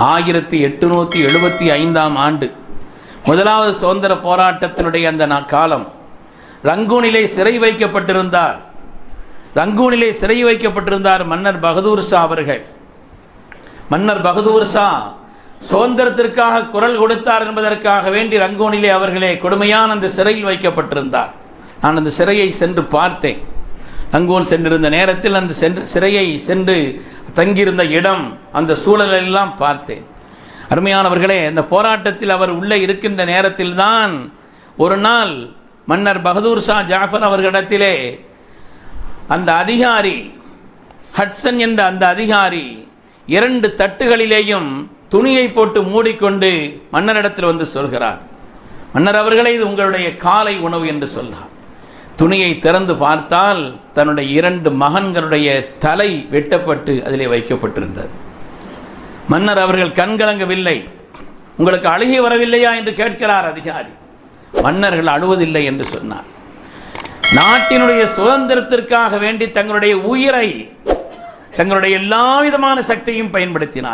ஆயிரத்தி எட்டுநூற்றி எழுபத்தி ஐந்தாம் ஆண்டு. முதலாவது சுதந்திர போராட்டத்தினுடைய அந்த காலம். ரங்கூனிலே சிறை வைக்கப்பட்டிருந்தார். ரங்கூனிலே சிறை வைக்கப்பட்டிருந்தார் மன்னர் பகதூர் ஷா அவர்கள். மன்னர் பகதூர் ஷா சுதந்திரத்திற்காக குரல் கொடுத்தார் என்பதற்காக வேண்டி ரங்கூனிலே அவர்களே கொடுமையான அந்த சிறையில் வைக்கப்பட்டிருந்தார். நான் அந்த சிறையை சென்று பார்த்தேன். ரங்கூன் சென்றிருந்த நேரத்தில் அந்த சென்று சிறையை சென்று தங்கியிருந்த இடம் அந்த சூழலெல்லாம் பார்த்தேன். அருமையானவர்களே இந்த போராட்டத்தில் அவர் உள்ளே இருக்கின்ற நேரத்தில்தான் ஒரு நாள் மன்னர் பகதூர் ஷா ஜாஃபர் அவர்களிடத்திலே அந்த அதிகாரி ஹட்சன் என்ற அந்த அதிகாரி இரண்டு தட்டுகளிலேயும் துணியை போட்டு மூடிக்கொண்டு மன்னரிடத்தில் வந்து சொல்கிறார். மன்னர் அவர்களே இது உங்களுடைய காலை உணவு என்று சொன்னார் துணியை திறந்து பார்த்தால் தன்னுடைய இரண்டு மகன்களுடைய தலை வெட்டப்பட்டு அதிலே வைக்கப்பட்டிருந்தது. மன்னர் அவர்கள் கண்கலங்கவில்லை உங்களுக்கு அழுகி வரவில்லையா என்று கேட்கிறார் அதிகாரி. மன்னர்கள் அழுவதில்லை என்று சொன்னார். நாட்டினுடைய சுதந்திரத்திற்காக வேண்டி தங்களுடைய உயிரை தங்களுடைய எல்லா விதமான சக்தியும் பயன்படுத்தினார்.